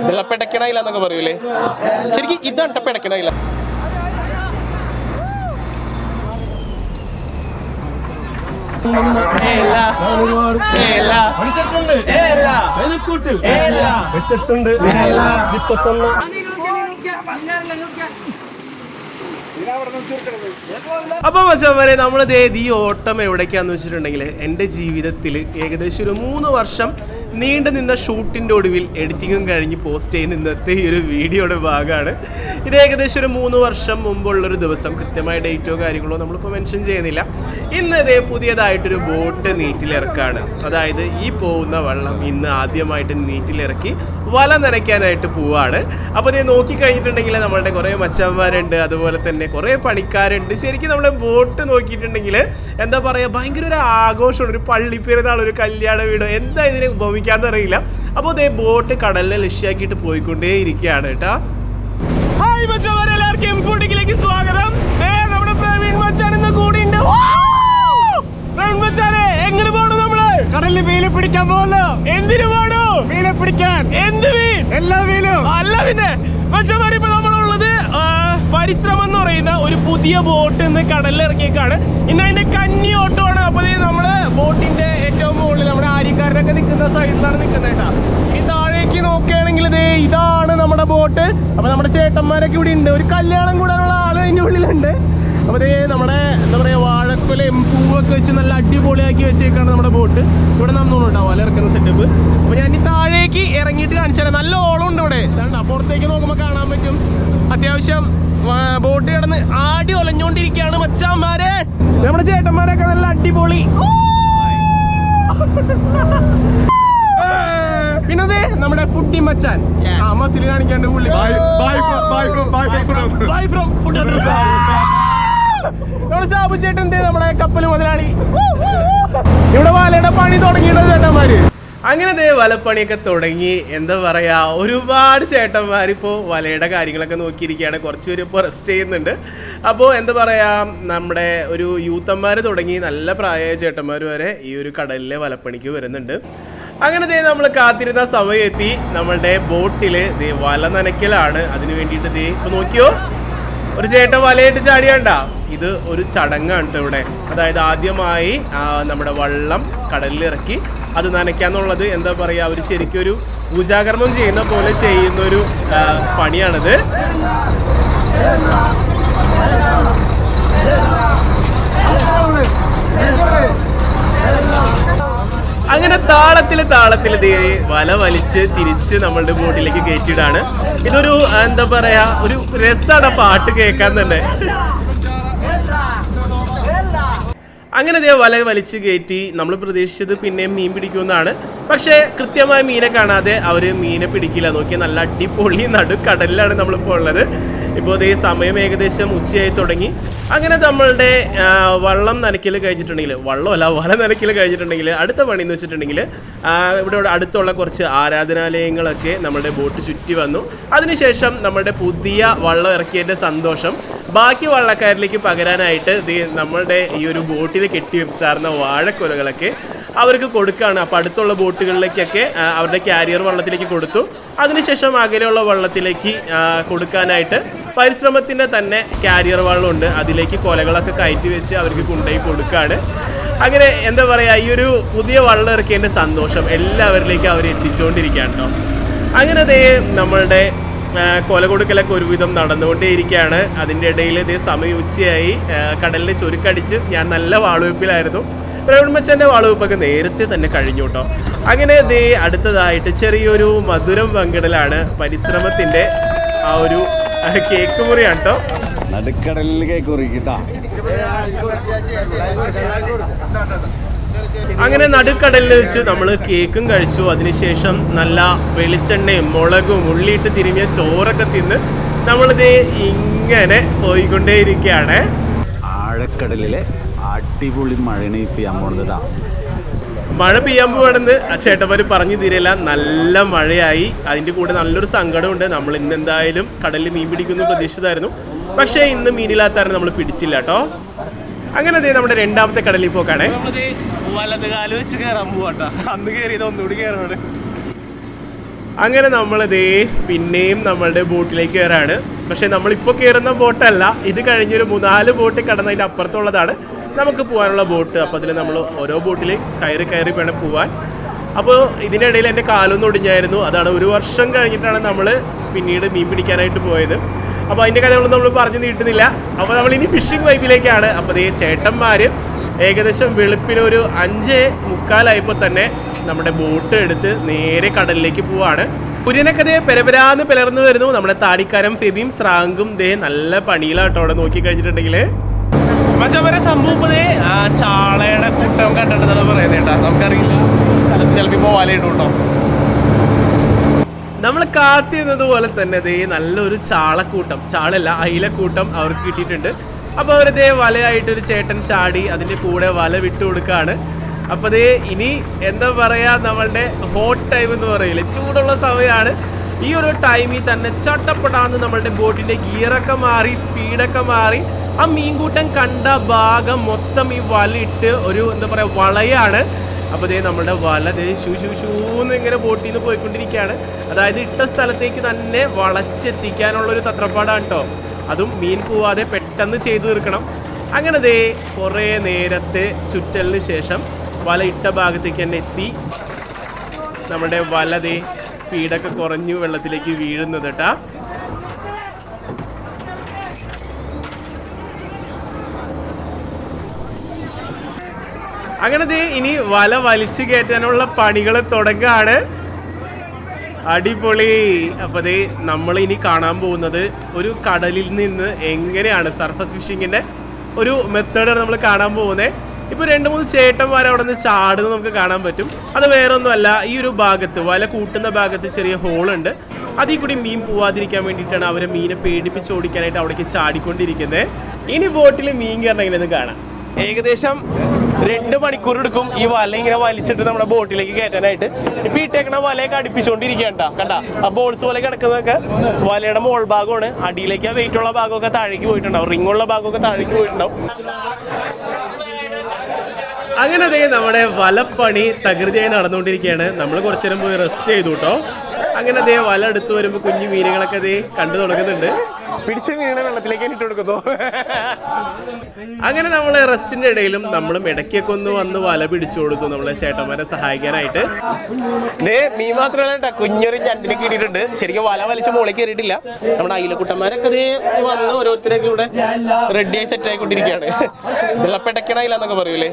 വെള്ള പെടക്കണയില എന്നൊക്കെ പറയൂലേ? ശരിക്കും ഇതാണ് പെടക്കണയില വെച്ചിട്ടുണ്ട് ഇപ്പത്തൊന്ന് അപ്പോൾ നമ്മൾ ഈ ഓട്ടം എവിടേക്കാന്ന് വെച്ചിട്ടുണ്ടെങ്കിൽ എന്റെ ജീവിതത്തിൽ ഏകദേശം ഒരു മൂന്ന് വർഷം നീണ്ടു നിന്ന ഷൂട്ടിന്റെ ഒടുവിൽ എഡിറ്റിങ്ങും കഴിഞ്ഞ് പോസ്റ്റ് ചെയ്യുന്ന ഇന്നത്തെ ഈ ഒരു വീഡിയോയുടെ ഭാഗമാണ്. ഇത് ഏകദേശം ഒരു മൂന്ന് വർഷം മുമ്പുള്ളൊരു ദിവസം. കൃത്യമായ ഡേറ്റോ കാര്യങ്ങളോ നമ്മളിപ്പോൾ മെൻഷൻ ചെയ്യുന്നില്ല. ഇന്ന് ഇതേ പുതിയതായിട്ടൊരു ബോട്ട് നീറ്റിലിറക്കാണ്. അതായത് ഈ പോകുന്ന വള്ളം ഇന്ന് ആദ്യമായിട്ട് നീറ്റിലിറക്കി വല നനയ്ക്കാനായിട്ട് പോവാണ്. അപ്പോൾ ഇത് നോക്കി കഴിഞ്ഞിട്ടുണ്ടെങ്കിൽ നമ്മളുടെ കുറേ മച്ചന്മാരുണ്ട് അതുപോലെ തന്നെ കുറേ പണിക്കാരുണ്ട്. ശരിക്കും നമ്മുടെ ബോട്ട് നോക്കിയിട്ടുണ്ടെങ്കിൽ എന്താ പറയുക ഭയങ്കര ഒരു ആഘോഷമാണ്. ഒരു പള്ളിപ്പെരുന്നാൾ ഒരു കല്യാണ വീട് എന്താ ഇതിനെ ഉപമിക്കാന്ന് അറിയില്ല. അപ്പോൾ അതേ ബോട്ട് കടലിനെ ലക്ഷ്യമാക്കിയിട്ട് പോയിക്കൊണ്ടേ ഇരിക്കുകയാണ് കേട്ടോ. ഹായ് എല്ലാവർക്കും സ്വാഗതം. നമ്മുടെ പ്രവീൺ കൂടിയുണ്ട്. പ്രവീൺ മച്ചാനെ കടലിൽ മീനെ പിടിക്കാൻ പോകല്ലോ എന്തിനു പോണു മീനെ പിടിക്കാൻ. എന്ത് മീൻ? എല്ലാ മീനും. അല്ല പിന്നെ പക്ഷേ ഇപ്പൊ നമ്മളുള്ളത് പരിശ്രമം എന്ന് പറയുന്ന ഒരു പുതിയ ബോട്ട് ഇന്ന് കടലിൽ ഇറക്കിയേക്കാണ് ഇന്ന് അതിന്റെ കന്നി ഓട്ടമാണ്. അപ്പൊ നമ്മൾ ബോട്ടിന്റെ ഏറ്റവും മുകളിൽ നമ്മുടെ ആര്യക്കാരനൊക്കെ നിൽക്കുന്ന സൈഡിലാണ് നിൽക്കുന്നത് കേട്ടാ. ഈ താഴേക്ക് നോക്കുകയാണെങ്കിൽ ദേ ഇതാണ് നമ്മുടെ ബോട്ട്. അപ്പൊ നമ്മുടെ ചേട്ടന്മാരൊക്കെ ഇവിടെ ഉണ്ട്. ഒരു കല്യാണം കൂടാനുള്ള ആൾ അതിന്റെ ഉള്ളിലുണ്ട്. അപ്പൊ ഇതേ നമ്മുടെ എന്താ പറയുക വാഴക്കുലയും പൂവൊക്കെ വെച്ച് നല്ല അടിപൊളിയാക്കി വെച്ചേക്കാണ് നമ്മുടെ ബോട്ട് ഇവിടെ നന്നോളൂ കേട്ടോ വല ഇറക്കുന്ന സെറ്റപ്പ് അപ്പോൾ ഞാൻ ഈ താഴേക്ക് ഇറങ്ങിയിട്ട് കാണിച്ചു തരാം. നല്ല ഓളം ഉണ്ട് ഇവിടെ. കണ്ട പുറത്തേക്ക് നോക്കുമ്പോൾ കാണാൻ പറ്റും. അത്യാവശ്യം ബോട്ട് കിടന്ന് ആടി ഒലഞ്ഞുകൊണ്ടിരിക്കുകയാണ് മച്ചാന്മാരെ നമ്മുടെ ചേട്ടന്മാരൊക്കെ നല്ല അടിപൊളി. പിന്നെ നമ്മുടെ ഫുഡി മച്ചാൻ. ആ മസിൽ കാണിക്കാണ്ട് പുള്ളി. ബൈ ഫ്രം ഫുഡ് നമ്മുടെ സാബു ചേട്ടൻ നമ്മുടെ കപ്പൽ മുതലാളി. ഇവിടെ വലയുടെ പണി ചേട്ടന്മാര്. അങ്ങനെ ദേ വലപ്പണിയൊക്കെ തുടങ്ങി. എന്താ പറയാ ഒരുപാട് ചേട്ടന്മാരിപ്പോൾ വലയുടെ കാര്യങ്ങളൊക്കെ നോക്കിയിരിക്കുകയാണ്. കുറച്ച് പേര് ഇപ്പോൾ റെസ്റ്റ് ചെയ്യുന്നുണ്ട്. അപ്പോൾ എന്താ പറയാ നമ്മുടെ ഒരു യൂത്തന്മാർ തുടങ്ങി. നല്ല പ്രായമായ ചേട്ടന്മാർ വരെ ഈ ഒരു കടലിലെ വലപ്പണിക്ക് വരുന്നുണ്ട്. അങ്ങനെ ദേ നമ്മൾ കാത്തിരുന്ന സമയം എത്തി നമ്മളുടെ ബോട്ടിൽ ദേ വല നനയ്ക്കലാണ്. അതിന് വേണ്ടിയിട്ട് ദേ ഇപ്പൊ നോക്കിയോ? ഒരു ചേട്ടൻ വലയിട്ട് ചാടിയണ്ട. ഇത് ഒരു ചടങ്ങാണ് കേട്ടോ ഇവിടെ. അതായത് ആദ്യമായി നമ്മുടെ വള്ളം കടലിൽ ഇറക്കി അത് നനയ്ക്കാന്നുള്ളത് എന്താ പറയുക അവർ ശരിക്കും ഒരു പൂജാകർമ്മം ചെയ്യുന്ന പോലെ ചെയ്യുന്നൊരു പണിയാണിത്. അങ്ങനെ താളത്തിൽ താളത്തിൽ വല വലിച്ച് തിരിച്ച് നമ്മളുടെ ബോട്ടിലേക്ക് കയറ്റിയിടാണ്. ഇതൊരു എന്താ പറയാ ഒരു രസമാണ് പാട്ട് കേൾക്കാൻ തന്നെ. അങ്ങനെ ദേ വല വലിച്ച് കയറ്റി നമ്മൾ പ്രതീക്ഷിച്ചത് പിന്നെയും മീൻ പിടിക്കുമെന്നാണ്. പക്ഷേ കൃത്യമായ മീനെ കാണാതെ അവർ മീനെ പിടിക്കില്ല. നോക്കിയാൽ നല്ല അടിപൊളി നടുക്കടലിലാണ് നമ്മളിപ്പോൾ ഉള്ളത്. ഇപ്പോൾ ഇതേ സമയം ഏകദേശം ഉച്ചയായി തുടങ്ങി. അങ്ങനെ നമ്മളുടെ വള്ളം നനയ്ക്കൽ കഴിഞ്ഞിട്ടുണ്ടെങ്കിൽ വള്ളമല്ല വല നനയ്ക്കൽ കഴിഞ്ഞിട്ടുണ്ടെങ്കിൽ അടുത്ത പണി എന്ന് വെച്ചിട്ടുണ്ടെങ്കിൽ ഇവിടെ അടുത്തുള്ള കുറച്ച് ആരാധനാലയങ്ങളൊക്കെ നമ്മളുടെ ബോട്ട് ചുറ്റി വന്നു. അതിനുശേഷം നമ്മളുടെ പുതിയ വള്ളം ഇറക്കിയതിന്റെ സന്തോഷം. ബാക്കി വള്ളക്കാരിലേക്ക് പകരാനായിട്ട് നമ്മളുടെ ഈ ഒരു ബോട്ടിൽ കെട്ടി നിർത്താറുന്ന വാഴക്കൊലകളൊക്കെ അവർക്ക് കൊടുക്കുകയാണ് അപ്പോൾ അടുത്തുള്ള ബോട്ടുകളിലേക്കൊക്കെ അവരുടെ കാരിയർ വള്ളത്തിലേക്ക് കൊടുത്തു. അതിനുശേഷം അകലെയുള്ള വള്ളത്തിലേക്ക് കൊടുക്കാനായിട്ട് പരിശ്രമത്തിന്റെ തന്നെ കാരിയർ വള്ളമുണ്ട്. അതിലേക്ക് കൊലകളൊക്കെ കയറ്റി വെച്ച് അവർക്ക് കൊണ്ടുപോയി കൊടുക്കുകയാണ് അങ്ങനെ എന്താ പറയുക ഈ ഒരു പുതിയ വള്ളം ഇറക്കിയതിന്റെ സന്തോഷം എല്ലാവരിലേക്കും അവർ എത്തിച്ചുകൊണ്ടിരിക്കുകയാണ് കേട്ടോ അങ്ങനെ അതേ നമ്മളുടെ കൊല കൊടുക്കലൊക്കെ ഒരുവിധം നടന്നുകൊണ്ടേയിരിക്കുകയാണ്. അതിന്റെ ഇടയിൽ ഇതേ സമയം ഉച്ചയായി. കടലിൽ ചുരുക്കടിച്ച് ഞാൻ നല്ല വാളുവെപ്പിലായിരുന്നു. പ്രവീൺമച്ചന്റെ വളവെപ്പൊക്കെ നേരത്തെ തന്നെ കഴിഞ്ഞു കേട്ടോ. അങ്ങനെ ദേ അടുത്തതായിട്ട് ചെറിയൊരു മധുരം പങ്കിടലാണ് പരിശ്രമത്തിന്റെ ആ ഒരു കേക്ക് മുറിയാണ് കേട്ടോ. നടുക്കടലിൽ കേക്ക് അങ്ങനെ നടുക്കടലിൽ വെച്ച് നമ്മൾ കേക്കും കഴിച്ചു. അതിനുശേഷം നല്ല വെളിച്ചെണ്ണയും മുളകും ഉള്ളിയിട്ട് തിരിഞ്ഞ ചോറൊക്കെ തിന്ന് നമ്മളിത് ഇങ്ങനെ പോയിക്കൊണ്ടേയിരിക്കുകയാണ്. ആഴക്കടലിലെ അടിപൊളി മഴയാണ് ഈ പെയ്യാൻ പോകുന്നത് മഴ പെയ്യാൻ പോവാണെന്ന് ആ ചേട്ടന്മാർ പറഞ്ഞു തീരില്ല നല്ല മഴയായി. അതിന്റെ കൂടെ നല്ലൊരു സങ്കടമുണ്ട് നമ്മൾ ഇന്ന് എന്തായാലും കടലിൽ മീൻ പിടിക്കുന്നു പ്രതീക്ഷിച്ചതായിരുന്നു. പക്ഷേ ഇന്ന് മീനില്ലാത്തവരെ നമ്മൾ പിടിച്ചില്ല കേട്ടോ അങ്ങനെ അതേ നമ്മുടെ രണ്ടാമത്തെ കടലിൽ പോക്കാണേ. വലത് കാൽ വെച്ച് കയറാൻ പോവാട്ടോ അന്ന് കയറിയത് ഒന്നുകൂടി കയറാണ് അങ്ങനെ നമ്മളിതേ പിന്നെയും നമ്മളുടെ ബോട്ടിലേക്ക് കയറാണ് പക്ഷെ നമ്മളിപ്പോൾ കയറുന്ന ബോട്ടല്ല. ഇത് കഴിഞ്ഞൊരു മൂന്നാൽ ബോട്ട് കടന്നതിന്റെ അപ്പുറത്തുള്ളതാണ്. നമുക്ക് പോകാനുള്ള ബോട്ട്. അപ്പോൾ അതിൽ നമ്മൾ ഓരോ ബോട്ടിൽ കയറി കയറി വേണം പോവാൻ. അപ്പോൾ ഇതിനിടയിൽ എന്റെ കാലൊന്നും ഒടിഞ്ഞായിരുന്നു. അതാണ് ഒരു വർഷം കഴിഞ്ഞിട്ടാണ് നമ്മൾ പിന്നീട് മീൻ പിടിക്കാനായിട്ട് പോയത്. അപ്പോൾ അതിന്റെ കഥകളൊന്നും നമ്മൾ പറഞ്ഞു നീട്ടുന്നില്ല. അപ്പോൾ നമ്മൾ ഇനി ഫിഷിംഗ് വൈബിലേക്കാണ് അപ്പോൾ ഈ ചേട്ടന്മാർ ഏകദേശം വെളുപ്പിനൊരു അഞ്ച് മുക്കാലായപ്പോൾ തന്നെ നമ്മുടെ ബോട്ട് എടുത്ത് നേരെ കടലിലേക്ക് പോവാണ്. കുര്യനക്കഥയെ പെരപരാന്ന് പിളർന്നു വരുന്നു. നമ്മുടെ താടിക്കാരൻ ഫെബിയും സ്രാങ്കും ദേ നല്ല പണിയിലാട്ടോ. അവിടെ നോക്കി കഴിഞ്ഞിട്ടുണ്ടെങ്കിൽ മച്ചവരെ സംഭവം ആ ചാളയുടെ കൂട്ടം കണ്ടിട്ടെന്നാണ് പറയുന്നത് കേട്ടോ. നമുക്കറിയില്ല. ചിലപ്പോൾ ഇപ്പോൾ വലയിട്ടു കേട്ടോ. നമ്മൾ കാത്തിരുന്നത് പോലെ തന്നെ ദേ നല്ലൊരു ചാളക്കൂട്ടം ചാളല്ല അയിലക്കൂട്ടം അവർക്ക് കിട്ടിയിട്ടുണ്ട്. അപ്പോൾ അവർ ദേ വലയായിട്ട് ഒരു ചേട്ടൻ ചാടി അതിന്റെ കൂടെ വല വിട്ടു കൊടുക്കുകയാണ് അപ്പോൾ ദേ ഇനി എന്താ പറയുക നമ്മളുടെ ഹോട്ട് ടൈം എന്ന് പറയില്ലേ ചൂടുള്ള സമയമാണ് ഈ ഒരു ടൈമിൽ തന്നെ ചട്ടപ്പെടാന്ന് നമ്മളുടെ ബോട്ടിന്റെ ഗിയറൊക്കെ മാറി സ്പീഡൊക്കെ മാറി ആ മീൻകൂട്ടം കണ്ട ഭാഗം മൊത്തം ഈ വലയിട്ട് ഒരു എന്താ പറയുക വളയാണ്. അപ്പോൾ ദേ നമ്മുടെ വല ദേ ഷൂ ഷൂ ഷൂന്ന് ഇങ്ങനെ ബോട്ടിൽ നിന്ന് പോയിക്കൊണ്ടിരിക്കുകയാണ്. അതായത് ഇട്ട സ്ഥലത്തേക്ക് തന്നെ വളച്ചെത്തിക്കാനുള്ള ഒരു തത്രപ്പാടാണ് കേട്ടോ അതും മീൻ പോവാതെ പെട്ടെന്ന് ചെയ്തു തീർക്കണം. അങ്ങനെ ദേ കുറേ നേരത്തെ ചുറ്റലിന് ശേഷം വല ഇട്ട ഭാഗത്തേക്ക് തന്നെ എത്തി. നമ്മുടെ വല ദേ സ്പീഡൊക്കെ കുറഞ്ഞു വെള്ളത്തിലേക്ക് വീഴുന്നത് കേട്ടാ അങ്ങനെ ദേ ഇനി വല വലിച്ചു കയറ്റാനുള്ള പണികൾ തുടങ്ങാണ്. അടിപൊളി. അപ്പൊ ദേ നമ്മൾ ഇനി കാണാൻ പോകുന്നത് ഒരു കടലിൽ നിന്ന് എങ്ങനെയാണ് സർഫസ് ഫിഷിങ്ങിന്റെ ഒരു മെത്തേഡാണ് നമ്മൾ കാണാൻ പോകുന്നത് ഇപ്പൊ രണ്ട് മൂന്ന് ചേട്ടന്മാർ അവിടെ നിന്ന് ചാടുന്നത് നമുക്ക് കാണാൻ പറ്റും. അത് വേറെ ഒന്നുമല്ല ഈ ഒരു ഭാഗത്ത് വല കൂട്ടുന്ന ഭാഗത്ത് ചെറിയ ഹോളുണ്ട് അതിൽ കൂടി മീൻ പോവാതിരിക്കാൻ വേണ്ടിയിട്ടാണ് അവരെ മീനെ പേടിപ്പിച്ച് ഓടിക്കാനായിട്ട് അവിടേക്ക് ചാടിക്കൊണ്ടിരിക്കുന്നത് ഇനി ബോട്ടിൽ മീൻ കയറണം എങ്ങനെയെന്ന് കാണാം. ഏകദേശം രണ്ട് മണിക്കൂർ എടുക്കും ഈ വല ഇങ്ങനെ വലിച്ചിട്ട് നമ്മുടെ ബോട്ടിലേക്ക് കയറ്റാനായിട്ട്. ഇപ്പൊ ഇട്ടേക്കണ വലയൊക്കെ അടുപ്പിച്ചുകൊണ്ടിരിക്കണ്ട കണ്ട? ആ ബോൾസ് പോലെ കിടക്കുന്നതൊക്കെ വലയുടെ മോൾ ഭാഗമാണ്. അടിയിലേക്ക് ആ വെയിറ്റ് ഉള്ള ഭാഗമൊക്കെ താഴേക്ക് പോയിട്ടുണ്ടാവും. റിംഗ് ഉള്ള ഭാഗമൊക്കെ താഴേക്ക് പോയിട്ടുണ്ടാവും. അങ്ങനെ ദേ നമ്മുടെ വലപ്പണി തകൃതിയായി നടന്നുകൊണ്ടിരിക്കുകയാണ്. നമ്മൾ കുറച്ചു നേരം പോയി റെസ്റ്റ് ചെയ്തു കേട്ടോ. അങ്ങനെ ദേ വല എടുത്തു വരുമ്പോൾ കുഞ്ഞു മീനുകളൊക്കെ ദേ കണ്ടു തുടങ്ങുന്നുണ്ട്. പിടിച്ച മീനുകളെ വെള്ളത്തിലേക്ക് ഇട്ട് കൊടുക്കുന്നു. അങ്ങനെ നമ്മൾ റെസ്റ്റിന്റെ ഇടയിലും നമ്മളും ഇടയ്ക്കൊക്കെ ഒന്ന് വന്ന് വല പിടിച്ചു കൊടുത്തു നമ്മളെ ചേട്ടന്മാരെ സഹായിക്കാനായിട്ട്. മീൻ മാത്രമല്ല കുഞ്ഞൊരു ചണ്ടിനെ കിട്ടിയിട്ടുണ്ട് ശരിക്കും വല വലിച്ച മുകളിൽ കയറിയിട്ടില്ല. നമ്മുടെ അയിലക്കുട്ടന്മാരൊക്കെ ദേ വന്ന് ഓരോരുത്തരൊക്കെ ഇവിടെ റെഡിയായി സെറ്റ് ആയിക്കൊണ്ടിരിക്കുകയാണ്. വെള്ളം പെടക്കണയില്ല എന്നൊക്കെ പറയൂലേ?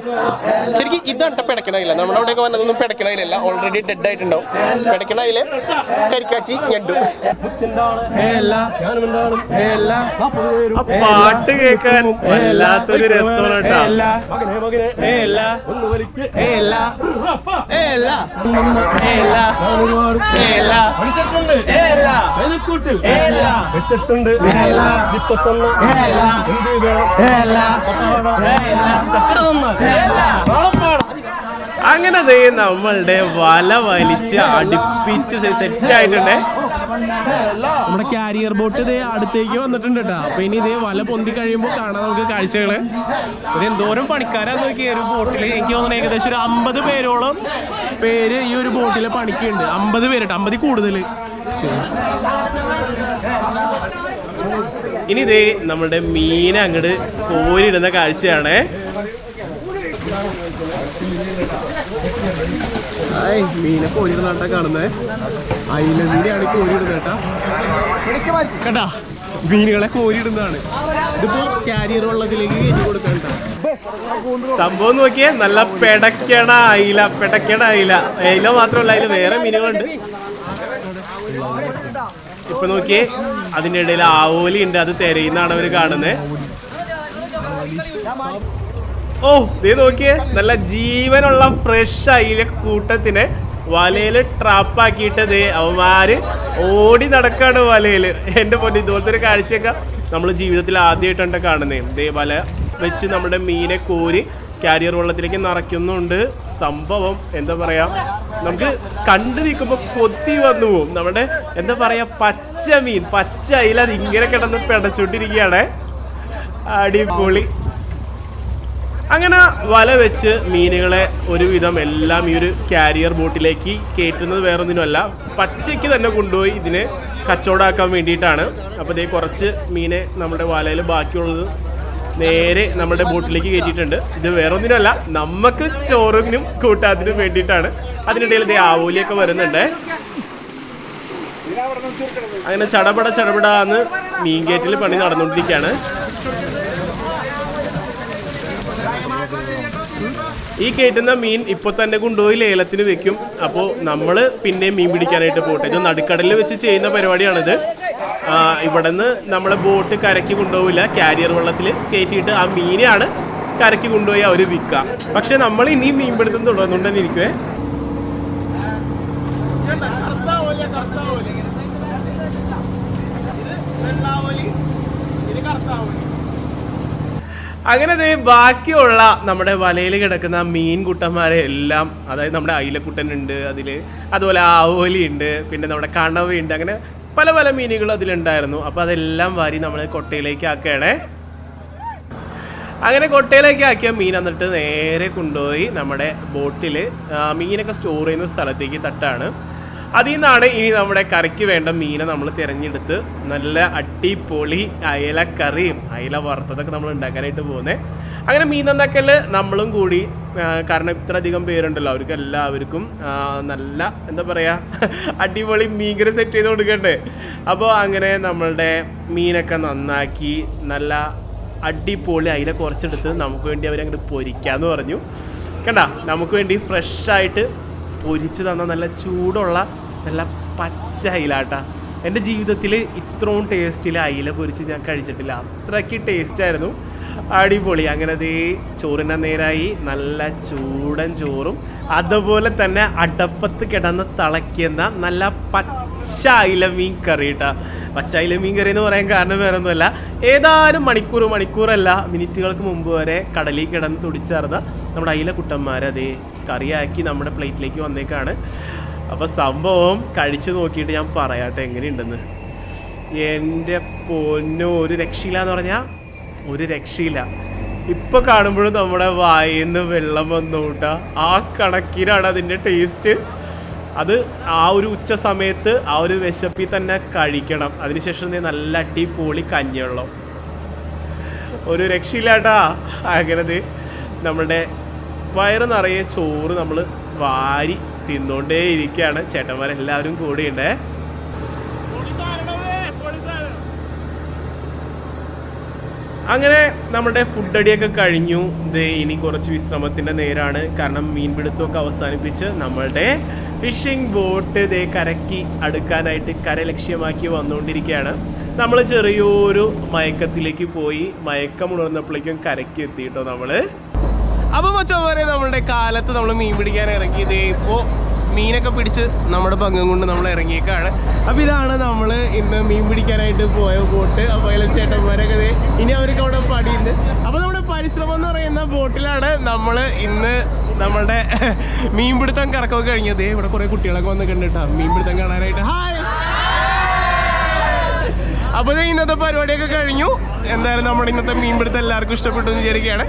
ശരിക്കും ഇതാണ് പെടക്കണയില്ല. നമ്മുടെ അവിടെയൊക്കെ വന്നതൊന്നും പെടക്കണയിലല്ല. ഓൾറെഡി ഡെഡ് ആയിട്ടുണ്ടാവും. പെടക്കണയിൽ കരിക്കാച്ചി ഞണ്ടും. ആ പാട്ട് കേൾക്കാൻ വല്ലാത്തൊരു രസമാണ് കേട്ടോ വെച്ചിട്ടുണ്ട് ഇപ്പത്തൊന്ന് എന്ത് വേണം ചക്കര അങ്ങനെ ദേ നമ്മളുടെ വല വലിച്ച് അടുപ്പിച്ച് സെറ്റ് ആയിട്ടുണ്ട്. നമ്മുടെ കാരിയർ ബോട്ട് ഇതേ അടുത്തേക്ക് വന്നിട്ടുണ്ട് കേട്ടോ അപ്പൊ ഇനി ഇതേ വല പൊന്തി കഴിയുമ്പോൾ കാണാം നമുക്ക് കാഴ്ചകൾ. ഇത് എന്തോരം പണിക്കാരാ നോക്കിയ ഒരു ബോട്ടിൽ എനിക്ക് തോന്നുന്നു ഏകദേശം ഒരു അമ്പത് പേരോളം പേര് ഈ ഒരു ബോട്ടിലെ പണിക്കുണ്ട് അമ്പത് പേര് കേട്ടോ അമ്പതിൽ കൂടുതൽ ഇനി ഇതേ നമ്മുടെ മീൻ അങ്ങോട്ട് കോരിടുന്ന കാഴ്ചയാണേ. ആയ് മീനെ കോരിടുന്നാട്ടാ കാണുന്നേ. അയില മീനെയാണ് കോരിടുന്നത് കേട്ടാ. കേട്ടാ മീനുകളെ കോരിടുന്നതാണ് ഇതിപ്പോ കാരിയർ ഉള്ളതിലേക്ക് കയറ്റി കൊടുക്കണ്ട സംഭവം നോക്കിയേ നല്ല പെടക്കണ അയില പെടക്കണ അയില. അയില മാത്രമല്ല അതിൽ വേറെ മീനുകളുണ്ട്. ഇപ്പൊ നോക്കിയേ അതിന്റെ ഇടയിൽ ആവോലി ഉണ്ട് അത് തിരയുന്നാണ് അവർ കാണുന്നത് ഓ ദേ നോക്കിയേ. നല്ല ജീവനുള്ള ഫ്രഷ് അയില കൂട്ടത്തിനെ. വലയിൽ ട്രാപ്പാക്കിയിട്ട് ദേ അവന്മാര് ഓടി നടക്കാണ് വലയിൽ. എന്റെ പൊന്നു ഇതുപോലത്തെ ഒരു കാഴ്ചയൊക്കെ നമ്മൾ ജീവിതത്തിൽ ആദ്യമായിട്ടുണ്ട് കാണുന്നത് ദേ വല വെച്ച് നമ്മുടെ മീനെ കോരി കാരിയർ വെള്ളത്തിലേക്ക് നിറയ്ക്കുന്നുണ്ട്. സംഭവം എന്താ പറയാ നമുക്ക് കണ്ടു നിൽക്കുമ്പോൾ കൊത്തി വന്നു പോവും. നമ്മുടെ എന്താ പറയാ പച്ച മീൻ പച്ച അയില അത് ഇങ്ങനെ കിടന്ന് പിടച്ചോണ്ടിരിക്കുകയാണ് അടിപൊളി. അങ്ങനെ വല വെച്ച് മീനുകളെ ഒരുവിധം എല്ലാം ഈ ഒരു കാരിയർ ബോട്ടിലേക്ക് കയറ്റുന്നത് വേറൊന്നിനുമല്ല പച്ചയ്ക്ക് തന്നെ കൊണ്ടുപോയി ഇതിനെ കച്ചവടമാക്കാൻ വേണ്ടിയിട്ടാണ്. അപ്പോൾ ഇതേ കുറച്ച് മീനെ നമ്മുടെ വലയിൽ ബാക്കിയുള്ളത് നേരെ നമ്മുടെ ബോട്ടിലേക്ക് കയറ്റിയിട്ടുണ്ട്. ഇത് വേറൊന്നിനല്ല നമുക്ക് ചോറിനും കൂട്ടാത്തിനും വേണ്ടിയിട്ടാണ്. അതിനിടയിൽ ഇതേ ആവൂലിയൊക്കെ വരുന്നുണ്ട്. അങ്ങനെ ചടപട ചടപടാന്ന് മീൻകേറ്റിൽ പണി നടന്നുകൊണ്ടിരിക്കുകയാണ്. ഈ കയറ്റുന്ന മീൻ ഇപ്പോൾ തന്നെ കൊണ്ടുപോയി ലേലത്തിന് വെക്കും. അപ്പോൾ നമ്മൾ പിന്നെ മീൻ പിടിക്കാനായിട്ട് പോട്ടെ. ഇത് നടുക്കടലിൽ വെച്ച് ചെയ്യുന്ന പരിപാടിയാണിത്. ഇവിടെ നിന്ന് നമ്മളെ ബോട്ട് കരയ്ക്ക് കൊണ്ടുപോകില്ല കാരിയർ വെള്ളത്തിൽ കയറ്റിയിട്ട് ആ മീനെയാണ് കരയ്ക്ക് കൊണ്ടുപോയി അവർ വിൽക്കുക പക്ഷെ നമ്മൾ ഇനിയും മീൻ പിടുത്തം തുടർന്നുകൊണ്ട് തന്നെ അങ്ങനെ ദേ ബാക്കിയുള്ള നമ്മുടെ വലയിൽ കിടക്കുന്ന മീൻകുട്ടന്മാരെ എല്ലാം അതായത് നമ്മുടെ അയിലക്കുട്ടൻ ഉണ്ട് അതിൽ അതുപോലെ ആവോലി ഉണ്ട് പിന്നെ നമ്മുടെ കണവയുണ്ട് അങ്ങനെ പല പല മീനുകളും അതിലുണ്ടായിരുന്നു. അപ്പോൾ അതെല്ലാം വാരി നമ്മൾ കൊട്ടയിലേക്ക് ആക്കുകയാണേ. അങ്ങനെ കൊട്ടയിലേക്ക് ആക്കിയ മീൻ എന്നിട്ട് നേരെ കൊണ്ടുപോയി നമ്മുടെ ബോട്ടിൽ മീനൊക്കെ സ്റ്റോർ ചെയ്യുന്ന സ്ഥലത്തേക്ക് തട്ടാണ്. അതിൽ നിന്നാണ് ഇനി നമ്മുടെ കറിക്ക് വേണ്ട മീനെ നമ്മൾ തിരഞ്ഞെടുത്ത് നല്ല അടിപൊളി അയല കറിയും അയല വറുത്തതൊക്കെ നമ്മൾ ഉണ്ടാക്കാനായിട്ട് പോകുന്നത് അങ്ങനെ മീൻ നന്നാക്കൽ നമ്മളും കൂടി കാരണം ഇത്ര അധികം പേരുണ്ടല്ലോ അവർക്ക് എല്ലാവർക്കും നല്ല എന്താ പറയുക അടിപൊളി മീൻകറി സെറ്റ് ചെയ്ത് കൊടുക്കണ്ടേ. അപ്പോൾ അങ്ങനെ നമ്മളുടെ മീനൊക്കെ നന്നാക്കി നല്ല അടിപൊളി അതിലെ കുറച്ചെടുത്ത് നമുക്ക് വേണ്ടി അവരങ്ങോട്ട് പൊരിക്കാന്ന് പറഞ്ഞു. കണ്ട നമുക്ക് വേണ്ടി ഫ്രഷായിട്ട് പൊരിച്ച് തന്ന നല്ല ചൂടുള്ള നല്ല പച്ച അയിലാട്ടാ. എന്റെ ജീവിതത്തിൽ ഇത്രയും ടേസ്റ്റിൽ അയില പൊരിച്ച് ഞാൻ കഴിച്ചിട്ടില്ല. അത്രയ്ക്ക് ടേസ്റ്റായിരുന്നു അടിപൊളി. അങ്ങനെ ദേ ചോറിന്റെ നേരായി നല്ല ചൂടൻ ചോറും അതുപോലെ തന്നെ അടപ്പത്ത് കിടന്ന് തിളയ്ക്കുന്ന നല്ല പച്ച അയില മീൻ കറി കേട്ടാ പച്ച അയില മീൻ കറി എന്ന് പറയാൻ കാരണം വേറെ ഒന്നുമല്ല ഏതാനും മണിക്കൂർ മണിക്കൂറല്ല മിനിറ്റുകൾക്ക് മുമ്പ് വരെ കടലിൽ കിടന്ന് തുടിച്ചേർന്ന നമ്മുടെ അയില കുട്ടന്മാരെ അതേ കറിയാക്കി നമ്മുടെ പ്ലേറ്റിലേക്ക് വന്നേക്കാണ്. അപ്പോൾ സംഭവം കഴിച്ചു നോക്കിയിട്ട് ഞാൻ പറയാട്ടെ എങ്ങനെയുണ്ടെന്ന്. എന്റെ പൊന്നോ ഒരു രക്ഷയില്ല എന്ന് പറഞ്ഞാൽ ഒരു രക്ഷയില്ല. ഇപ്പൊ കാണുമ്പോഴും നമ്മുടെ വായിൽ നിന്ന് വെള്ളം വന്നുകൂട്ട ആ കണക്കിനാണ് അതിന്റെ ടേസ്റ്റ്. അത് ആ ഒരു ഉച്ച സമയത്ത് ആ ഒരു വിശപ്പിൽ തന്നെ കഴിക്കണം. അതിനുശേഷം നീ നല്ല അടിപൊളി കഞ്ഞിവെള്ളം. ഒരു രക്ഷയില്ലാട്ടാ അങ്ങനത് ദേ നമ്മുടെ വയറ് നിറയെ ചോറ് നമ്മൾ വാരി തിന്നുകൊണ്ടേ ഇരിക്കുകയാണ് ചേട്ടന്മാരെല്ലാവരും ഉണ്ടേ അങ്ങനെ നമ്മുടെ ഫുഡ് അടിയൊക്കെ കഴിഞ്ഞു. ഇത് ഇനി കുറച്ച് വിശ്രമത്തിന്റെ നേരാണ്. കാരണം മീൻപിടുത്തമൊക്കെ അവസാനിപ്പിച്ച് നമ്മളുടെ ഫിഷിംഗ് ബോട്ട് ഇതേ കരക്കി അടുക്കാനായിട്ട് കര ലക്ഷ്യമാക്കി വന്നുകൊണ്ടിരിക്കുകയാണ്. നമ്മൾ ചെറിയൊരു മയക്കത്തിലേക്ക് പോയി. മയക്കം ഉണർന്നപ്പോഴേക്കും കരക്കി എത്തിയിട്ടോ നമ്മൾ? അപ്പൊ മച്ചന്മാരെ നമ്മുടെ കാലത്ത് നമ്മൾ മീൻ പിടിക്കാൻ ഇറങ്ങി ഇതേ ഇപ്പോ മീനൊക്കെ പിടിച്ച് നമ്മുടെ പങ്കം കൊണ്ട് നമ്മൾ ഇറങ്ങിയേക്കാണ്. അപ്പൊ ഇതാണ് നമ്മൾ ഇന്ന് മീൻ പിടിക്കാനായിട്ട് പോയ ബോട്ട്. അപ്പൊ അതിലെ ചേട്ടന്മാരൊക്കെ ഇനി അവർക്ക് അവിടെ പടിയുണ്ട് അപ്പൊ നമ്മുടെ പരിശ്രമം എന്ന് പറയുന്ന ബോട്ടിലാണ് നമ്മൾ ഇന്ന് നമ്മളുടെ മീൻപിടുത്തം കറക്കമൊക്കെ കഴിഞ്ഞത് ഇവിടെ കുറെ കുട്ടികളൊക്കെ വന്ന് കണ്ടിട്ടാ മീൻപിടുത്തം കാണാനായിട്ട്. ഹായ് അപ്പൊ ഇന്നത്തെ പരിപാടിയൊക്കെ കഴിഞ്ഞു. എന്തായാലും നമ്മുടെ ഇന്നത്തെ മീൻപിടുത്തം എല്ലാവർക്കും ഇഷ്ടപ്പെട്ടു എന്ന് വിചാരിക്കുകയാണ്.